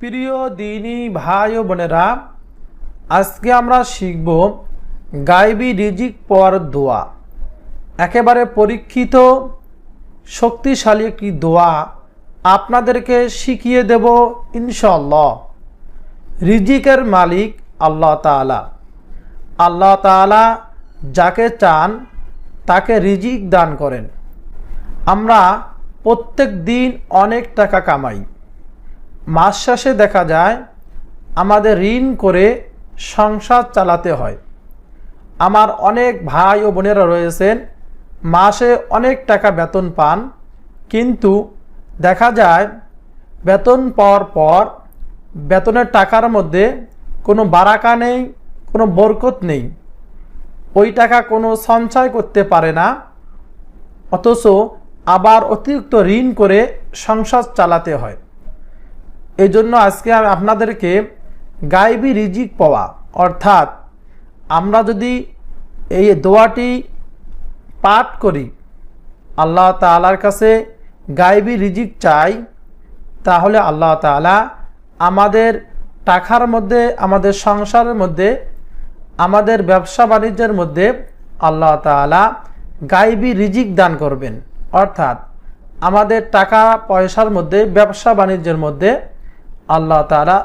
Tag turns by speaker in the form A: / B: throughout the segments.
A: প্রিয় দিনী ভাই ও বোনেরা, আজকে আমরা শিখব গাইবি রিজিক পাওয়ার দোয়া। একেবারে পরীক্ষিত, শক্তিশালী একটি দোয়া আপনাদেরকে শিখিয়ে দেব ইনশাল্লাহ রিজিকের মালিক আল্লাহ তাআলা। আল্লাহ তাআলা যাকে চান তাকে রিজিক দান করেন। আমরা প্রত্যেক দিন অনেক টাকা কামাই। মাস শেষে দেখা যায়, আমাদের ঋণ করে সংসার চালাতে হয়। আমার অনেক ভাই ও বোনেরা রয়েছেন, মাসে অনেক টাকা বেতন পান, কিন্তু দেখা যায়, বেতন পাওয়ার পর বেতনের টাকার মধ্যে কোনো বারাকা নেই, কোনো বরকত নেই। ওই টাকা কোনো সঞ্চয় করতে পারে না, অথচ আবার অতিরিক্ত ঋণ করে সংসার চালাতে হয়। এই জন্য আজকে আপনাদেরকে গাইবি রিজিক পাওয়া, অর্থাৎ আমরা যদি এই দোয়াটি পাঠ করি, আল্লাহ তালার কাছে গাইবি রিজিক চাই, তাহলে আল্লাহ তালা আমাদের টাকার মধ্যে, আমাদের সংসারের মধ্যে, আমাদের ব্যবসা বাণিজ্যের মধ্যে আল্লাহ তালা গাইবি রিজিক দান করবেন। অর্থাৎ আমাদের টাকা পয়সার মধ্যে, ব্যবসা বাণিজ্যের মধ্যে আল্লাহ তালা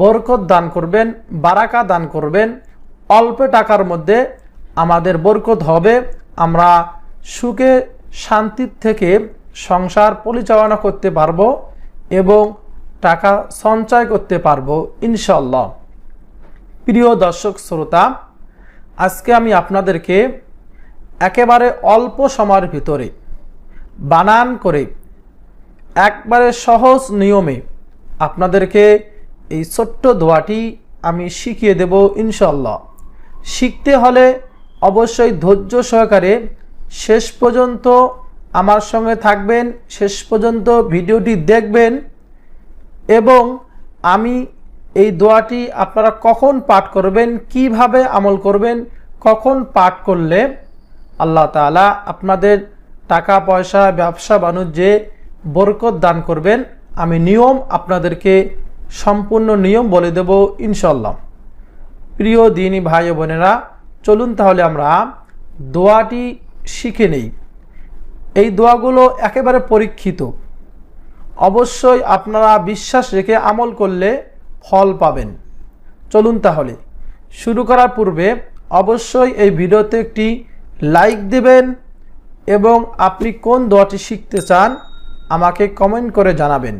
A: বরকত দান করবেন, বারাকা দান করবেন। অল্প টাকার মধ্যে আমাদের বরকত হবে। আমরা সুখে, শান্তির থেকে সংসার পরিচালনা করতে পারব এবং টাকা সঞ্চয় করতে পারব ইনশাল্লাহ প্রিয় দর্শক, শ্রোতা, আজকে আমি আপনাদেরকে একেবারে অল্প সময়ের ভিতরে বানান করে, একবারে সহজ নিয়মে আপনাদেরকে এই ছোট্ট দোয়াটি আমি শিখিয়ে দেব ইনশাল্লাহ শিখতে হলে অবশ্যই ধৈর্য সহকারে শেষ পর্যন্ত আমার সঙ্গে থাকবেন, শেষ পর্যন্ত ভিডিওটি দেখবেন এবং আমি এই দোয়াটি আপনারা কখন পাঠ করবেন, কীভাবে আমল করবেন, কখন পাঠ করলে আল্লাহ তালা আপনাদের টাকা পয়সা ব্যবসা বাণিজ্যে বরকত দান করবেন। আমি নিয়ম আপনাদেরকে সম্পূর্ণ নিয়ম বলে দেব ইনশাল্লাহ প্রিয় দিনী ভাই বোনেরা, চলুন তাহলে আমরা দোয়াটি শিখে নেই। এই দোয়াগুলো একেবারে পরীক্ষিত। অবশ্যই আপনারা বিশ্বাস রেখে আমল করলে ফল পাবেন। চলুন তাহলে। শুরু করার পূর্বে অবশ্যই এই ভিডিওতে একটি লাইক দেবেন এবং আপনি কোন দোয়াটি শিখতে চান আমাকে কমেন্ট করে জানাবেন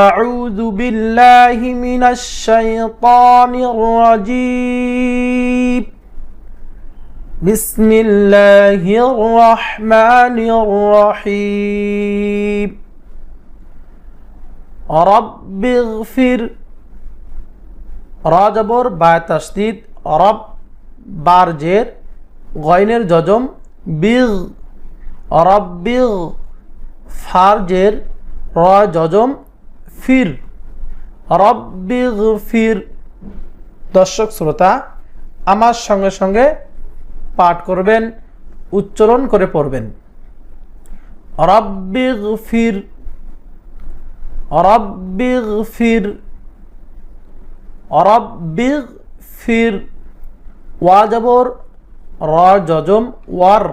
A: أعوذ بالله من الشيطان الرجيم بسم الله الرحمن الرحيم رب اغفر রাজবর বা তাসদিদ রব বারজের গয়নের জজম বিগ রব্বিগ ফারজের র জজম ফির। রব্বিগ ফির দর্শক, শ্রোতা, আমার সঙ্গে সঙ্গে পাঠ করবেন, উচ্চারণ করে পড়বেন। রব্বিগ ফির রব্বিগ ফির রব্বিগ ফির ওয়া জবর র জজম, ওয়ার।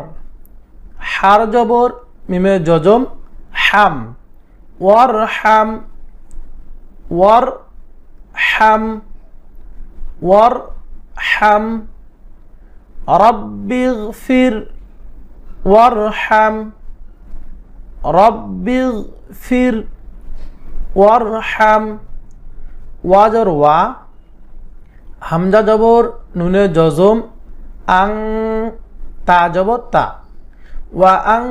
A: হার জবর, মিমে জজম হাম ওয়ার হাম ওয়ার হাম ওয়ার হাম রব্বি ফির ওয়ার হাম রব্বি ফির ওয়ার হাম ওয়াজর ওয়া, হামজা জবর, নুনে জজম, আং, তা জবর তা, ওয়া আং,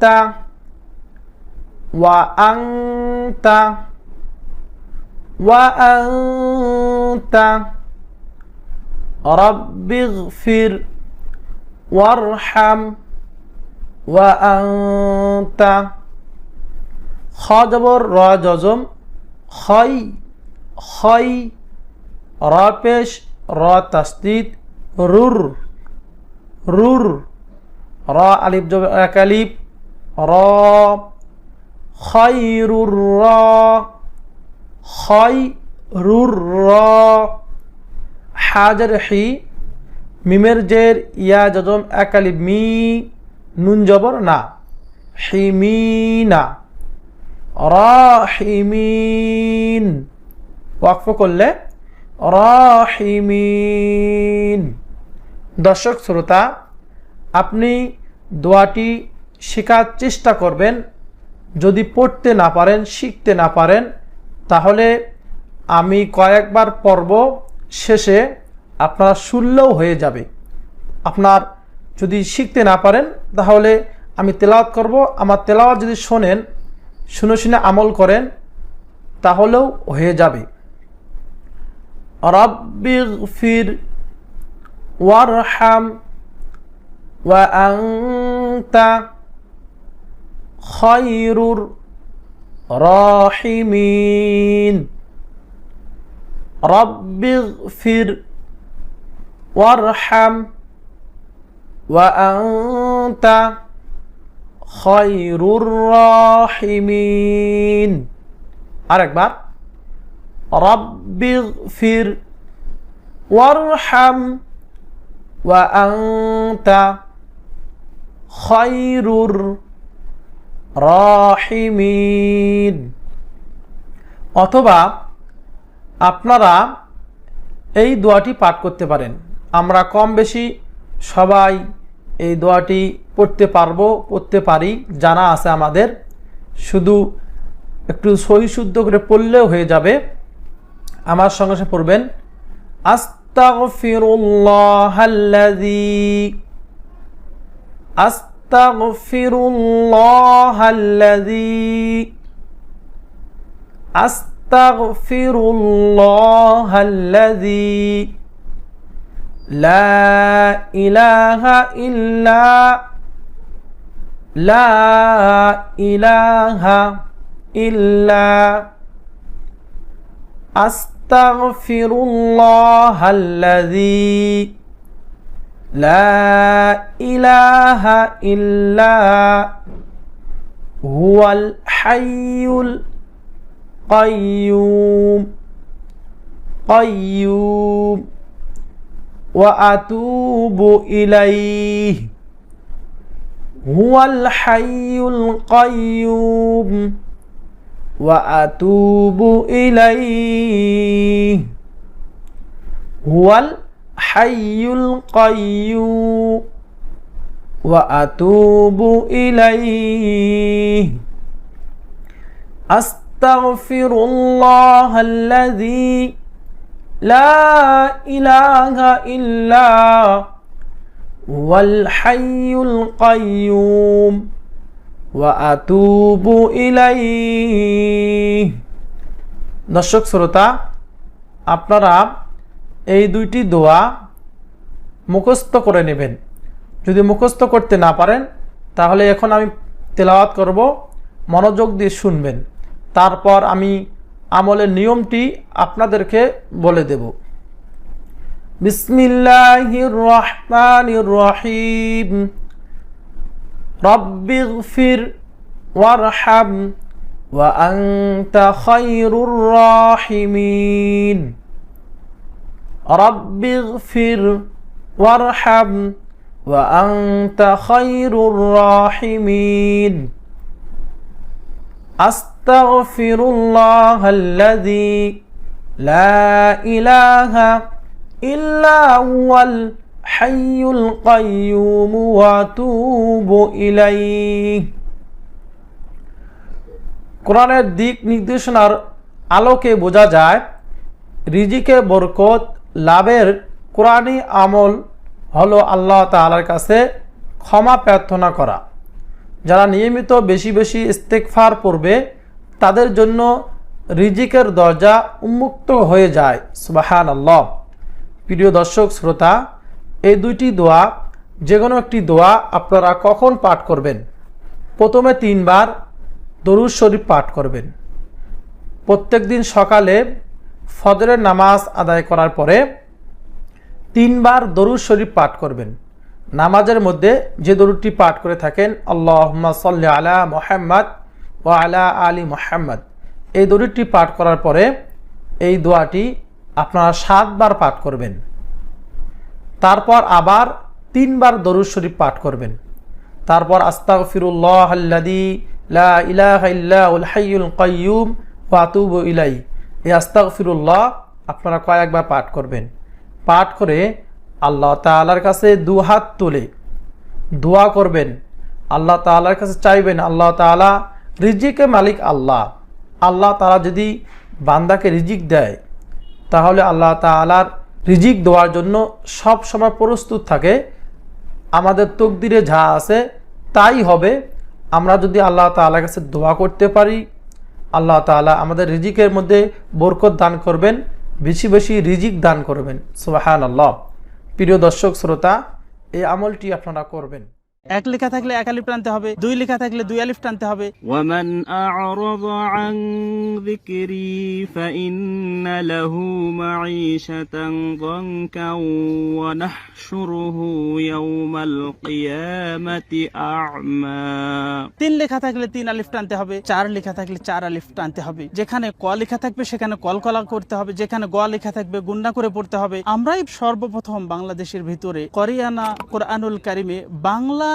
A: তা ওয়া আংতা ওয়া আংতা রব্বিগফির ওয়ারহাম ওয়া আংতা খ জবর র জজম খই খই র পেশ র তাস্তিত রুর রুর র আলিফ জব রুর র হাজার হি, মিমের জের, ইয়া জজম একালি মি, নুন, জবর, না। হিমিনা। রাহিমিন। ওয়াকফ করলে রাহিমিন। দর্শক, শ্রোতা, আপনি দোয়াটি শেখার চেষ্টা করবেন যদি পড়তে না পারেন, শিখতে না পারেন, তাহলে আমি কয়েকবার পর্ব শেষে আপনার শুনলেও হয়ে যাবে। আপনার যদি শিখতে না পারেন, তাহলে আমি তেলাওয়াত করব। আমার তেলাওয়াত যদি শোনেন, শুনে শুনে আমল করেন, তাহলেও হয়ে যাবে। রব্বিগফির ওয়ারহাম, ওয়া আনতা খয়রুর রাহিমিন রব্বিগফির ওয়ারহাম ওয়া আনতা খয়রুর রাহিমিন আরেকবার রব্বিগফির ওয়ারহাম ওয়া আনতা খয়রুর রাহিমিন। অথবা আপনারা এই দোয়াটি পাঠ করতে পারেন। আমরা কম বেশি সবাই এই দোয়াটি পড়তে পারব, পড়তে পারি, জানা আছে আমাদের। শুধু একটু সহি শুদ্ধ করে পড়লেও হয়ে যাবে। আমার সঙ্গে সঙ্গে পড়বেন أستغفر الله الذي أستغفر الله الذي لا إله إلا لا إله إلا أستغفر الله الذي لا إله إلا هو الحي القيوم. قيوم. وأتوب إليه. هو الحي القيوم. وأتوب إليه. هو الحي القيوم وأتوب إليه أستغفر الله الذي لا إله إلا هو الحي القيوم وأتوب إليه দর্শক শ্রোতা আপনারা এই দুইটি দোয়া মুখস্থ করে নেবেন। যদি মুখস্থ করতে না পারেন, তাহলে এখন আমি তেলাওয়াত করব, মনোযোগ দিয়ে শুনবেন। তারপর আমি আমলের নিয়মটি আপনাদেরকে বলে দেব। বিসমিল্লাহির রহিম। রব্বিগফির ওয়ারহাম। ওয়া আনতা খায়রুর রাহিমিন। রব্বিগফির ওয়ারহাম ওয়া আনতা খায়রুর রাহিমিন أستغفر الله الذي لا إله إلا هو الحي القيوم وأتوب إليه কোরআনের দিক নির্দেশনার আলোকে বোঝা যায় রিজিকে বরকত লাভের কোরআনী আমল হলো আল্লাহ তাআলার কাছে ক্ষমা প্রার্থনা করা। যারা নিয়মিত বেশি বেশি ইস্তেকফার পড়বে, তাদের জন্য রিজিকের দরজা উন্মুক্ত হয়ে যায়। সুবাহান আল্লাহ প্রিয় দর্শক, শ্রোতা, এই দুইটি দোয়া যে কোনো একটি দোয়া আপনারা কখন পাঠ করবেন? প্রথমে তিনবার দরুদ শরীফ পাঠ করবেন। প্রত্যেক দিন সকালে ফজরের নামাজ আদায় করার পরে তিনবার দরুদ শরীফ পাঠ করবেন। নামাজের মধ্যে যে দরুদটি পাঠ করে থাকেন আল্লাহ সাল্লি আলা মোহাম্মদ ও আলা আলী মোহাম্মদ। এই দরুদটি পাঠ করার পরে এই দোয়াটি আপনারা সাতবার পাঠ করবেন। তারপর আবার তিনবার দরুদ শরীফ পাঠ করবেন। তারপর আস্তাগ ফিরুল্লাহ আল্লাদি লা ইলাহা ইল্লাহুল হাইয়ুল কাইয়ুম ওয়া আতুবু ইলাই এই আস্তাগ ফিরুল্লাহ আপনারা কয়েকবার পাঠ করবেন। পাঠ করে আল্লাহ তাআলার কাছে দু হাত তুলে দোয়া করবেন। আল্লাহ তাআলার কাছে চাইবেন, আল্লাহ তাআলা রিজিকের মালিক আল্লাহ। আল্লাহ তালা যদি বান্দাকে রিজিক দেয়, তাহলে আল্লাহ তাআলার রিজিক দেওয়ার জন্য সব সময় প্রস্তুত থাকে। আমাদের তকদিরে যা আছে তাই হবে। আমরা যদি আল্লাহ তাআলার কাছে দোয়া করতে পারি আল্লাহ তালা আমাদের রিজিকের মধ্যে বরকত দান করবেন, বেশি বেশি রিজিক দান করবেন। সোহান আল্লাহ প্রিয় দর্শক, শ্রোতা, এই আমলটি আপনারা করবেন।
B: এক লেখা থাকলে এক আলিফ টানতে হবে দুই লেখা থাকলে দুই আলিফ টানতে হবে
C: ومن أعرض عن ذكري فإن له معيشة ضنكا ونحشره يوم القيامة أعمى
B: তিন লেখা থাকলে তিন আলিফ টানতে হবে চার লেখা থাকলে চার আলিফ টানতে হবে যেখানে ক লেখা থাকবে সেখানে কলকলা করতে হবে যেখানে গ লেখা থাকবে গুন্ডা করে পড়তে হবে আমরাই সর্বপ্রথম বাংলাদেশের ভিতরে কোরিয়ানা কোরআনুল কারিমে বাংলা